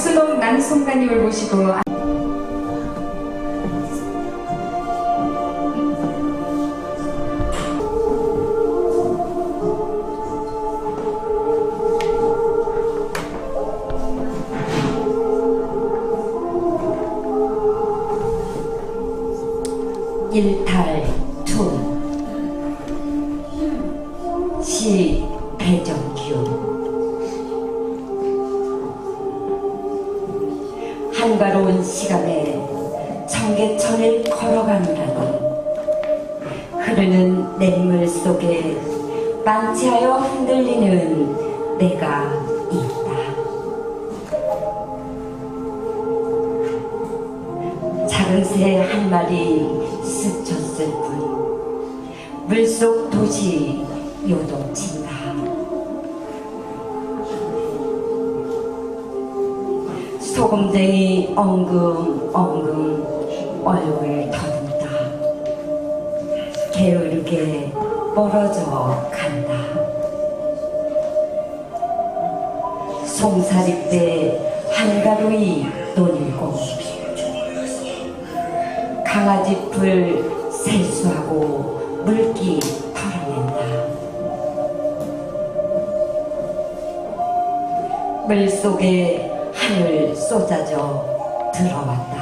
박수동 난송가님을 모시고 일탈 투 시 배정규 한가로운 시간에 청계천을 걸어가느라니 흐르는 냇물 속에 만취하여 흔들리는 내가 있다. 작은 새 한 마리 스쳤을 뿐 물속 도시 요동친다. 소금쟁이 엉금 엉금 얼굴 더듬다. 게으르게 멀어져 간다. 송사리 때 한가로이 논일고 강아지 풀 세수하고 물기 털어낸다. 물 속에 하늘 쏟아져 들어왔다.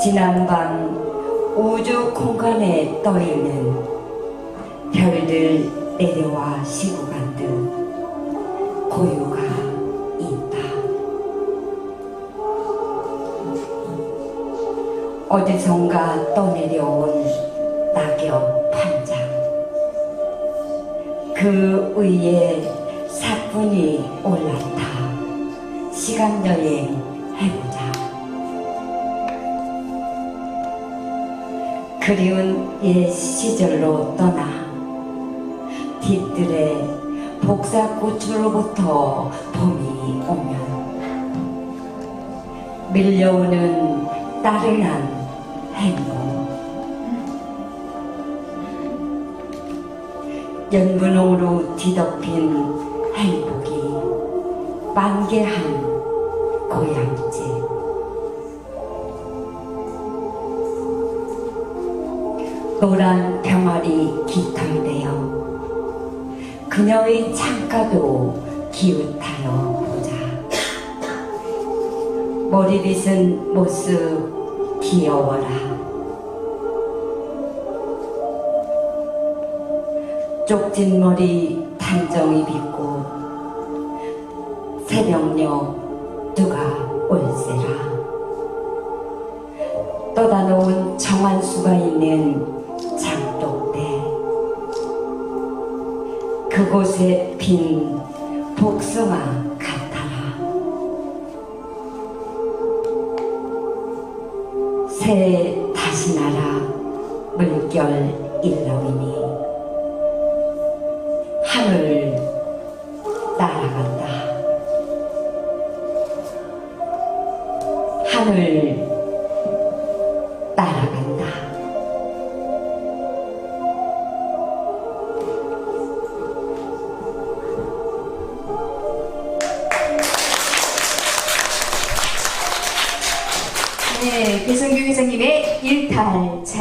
지난 밤 우주 공간에 떠있는 별들 내려와 듯 고요가 있다. 어디선가 떠내려온 낙엽 한 장. 그 위에 사뿐이 올랐다. 시간 여행 해보자. 그리운 옛 시절로 떠나 뒤뜰에 복사꽃으로부터 봄이 오면 밀려오는 따른한 행복 연분홍으로 뒤덮인 행복이 만개한 고향집 노란 병아리 깃털되어 그녀의 창가도 기웃하여 보자. 머리 빗은 모습 귀여워라. 쪽진 머리 단정히 빗고 새벽녘 누가 올세라. 떠다놓은 정한수가 있는 장독대. 그곳에 핀 복숭아 같아라. 새 다시 날아 물결 일렁이니 하늘 하늘 날아간다. 네, 배성규 회장님의 일탈 잘